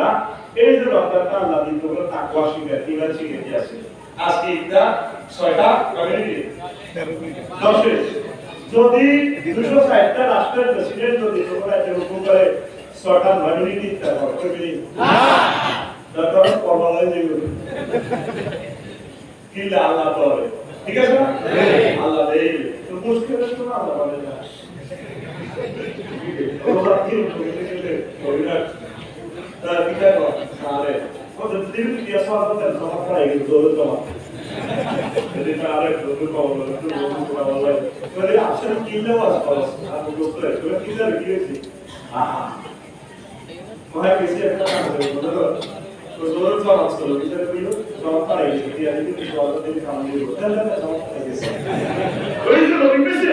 না এই যে রমজানটা আল্লাহ দিন তোমরা তাকওয়া শিখে ইমান শিখে দিয়েছে আজকে ঈদটা ছয়টা কমিউনিটি দশে যদি দুশো ষাটটা রাষ্ট্রের প্রেসিডেন্ট যদি তোমরা এতে হুকুম করে ছয়টা ইচ্ছা করো করবি দরকার কর্মালয় দিবে কি আল্লাহ করে ঠিক আছে না? আল্লাহ দেই। তো মুশকিল তো আল্লাহ বলে না। ওরা কি করে করে তার পিতা আরে কত দিন কি আসলে তো জমা করাই গেল জমা যদি তারে দুটো কবল দুটো কবল বলে বলে আসলে কি দেওয়া আছে আর দুটো করে তুমি কি জানি কি হইছে আহা। মনে কিছু একটা আছে বুঝলো তো জোর জমা ছিল বিচার কইল জমা করাই গেল কি আর কি জমা দিতে কাম দিল তাহলে জমা করাই গেছে। ওই যে লোক পেছে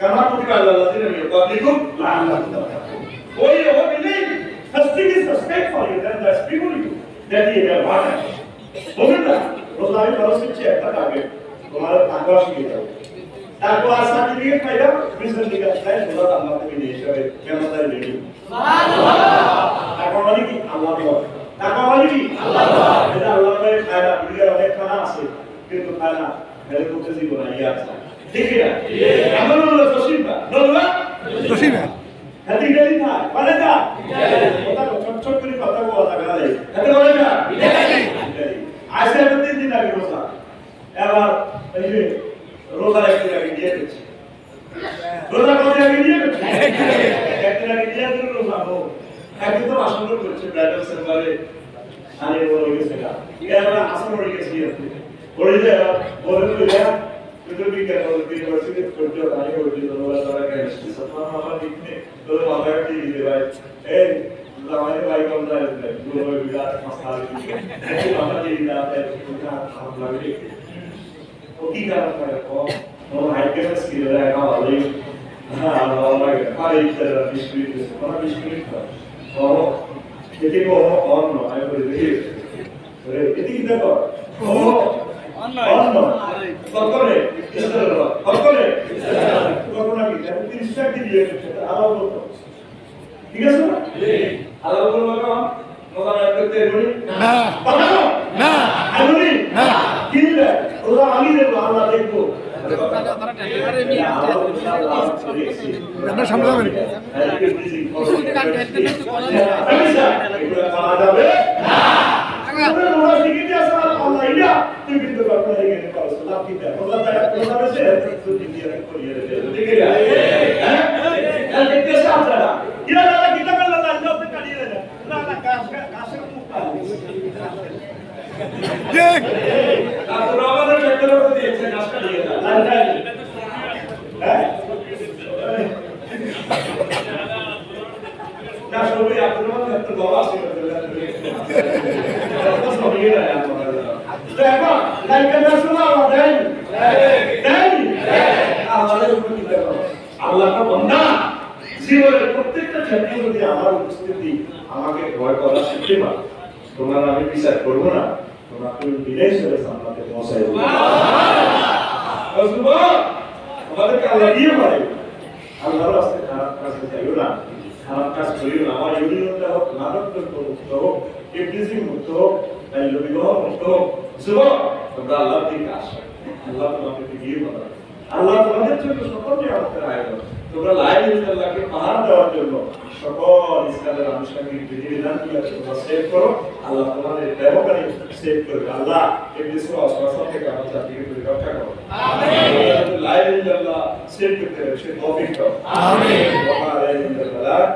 কামা কুতিবা আলাল লাযীনা মিন ক্বাবলিকুম লাআল্লাকুম তাত্তাকুন ওই ও believe fasting is step for you then that's people you that you have water বুঝলেন না রোজা আমি খরচ করছি একটা টার্গেট তোমার তাকওয়া শিখে যাও তারপর আর সার্টিফিকেট পাইলা বিজনেস লিগে আসলে রোজা আল্লাহ থেকে নিয়ে এসে কেমন রেডি তারপর মানে কি আল্লাহ দেওয়া তারপর মানে কি আল্লাহ এটা আল্লাহ খায় না দুনিয়ার অনেক খানা আছে কিন্তু খায় না মেরে করতে জীবন ইয়ে আছে ঠিক না আমার হলো তসিবা নল্লা তসিবা হাতি গেলি না না কথা ছোট ছোট করে কথা বলা লাগা হাতি বলে না আজকে তো তিন দিন আগে রোজা। এবার এই যে রোজা একদিন আগে দিয়ে দিচ্ছি রোজা কত আগে দিয়ে দিচ্ছি একদিন আগে দিয়ে দিল রোজা হোক। একদিন তো আসন করছে ব্রাইডাল সেন্টারে আরে বড় গেছে এবার আসন হয়ে গেছে পড়ে যায় বলে তো যা কিন্তু বিজ্ঞান ইউনিভার্সিটি করতে আমি করতে তো বলা তারা কেমিস্ট্রি সত্য আমার দিকে তো মাথা কি দিতে ভাই এই জামাই ভাই কোন যায়? গুলো বিরাট মাসলা দিকে এই মাথা দিয়ে দাও এটা খারাপ লাগে। ও কি কারণ করে ও ও হাই কেমিস্ট্রি এর একটা ভালোই? হ্যাঁ আমার লাগে। পারে ইচ্ছা বিস্কুট কোন বিস্কুট ও এতে কো অন্য আই করে দেখি। এতে কি দেখো। ও অন্য। কখনে কখনে কখনো কি? তিরিশটা কি দিয়ে আলাদা বলতো ঠিক আছে না? আলাদা বলব না নতুন করতে না। না। আমি না? কি ওরা আমি দেবো আল্লাহ দেখব। আপনার সামনে যাবেন। যে না। সবাই আপনার একটা দল আছে দেখো লাইকা শোনা দেন দেন আমাদের উপর কি দেখো আল্লাহটা বন্ধা জীবনের প্রত্যেকটা ক্ষেত্রে যদি আমার উপস্থিতি আমাকে ভয় করা শিখতে পারে তোমার আমি বিচার করব না। তোমরা তুমি বিদেশ হয়ে সামলাতে পৌঁছাই আমাদেরকে আল্লাহ দিয়ে পারে। আল্লাহর রাস্তায় খারাপ কাজে যাইও না। খারাপ কাজ করিও না। আমার ইউনিয়নটা হোক মাদক মুক্ত হোক ইবলিসি মুক্ত হোক বাল্য বিবাহ মুক্ত হোক। যুবক তোমরা আল্লাহর দিকে আসো। আল্লাহ তোমাকে দিয়ে বলো আল্লাহ তোমাদের জন্য সকল নিয়ামতের আয়োজন। তোমরা লাইন ইল্লাহকে পাহাড় দেওয়ার জন্য সকল ইসলামের আনুষ্ঠানিক বিধিবিধানগুলো তোমরা সেভ করো। আল্লাহ তোমাদের দেহকারী সেভ করবে আল্লাহ ইবলিসের অসবাসন থেকে আমার জাতিকে তুমি রক্ষা করো লাইন ইল্লাল্লাহ সেভ করতে সে তৌফিক দাও। আমিন। ওয়া আলাইকুম আসসালাম।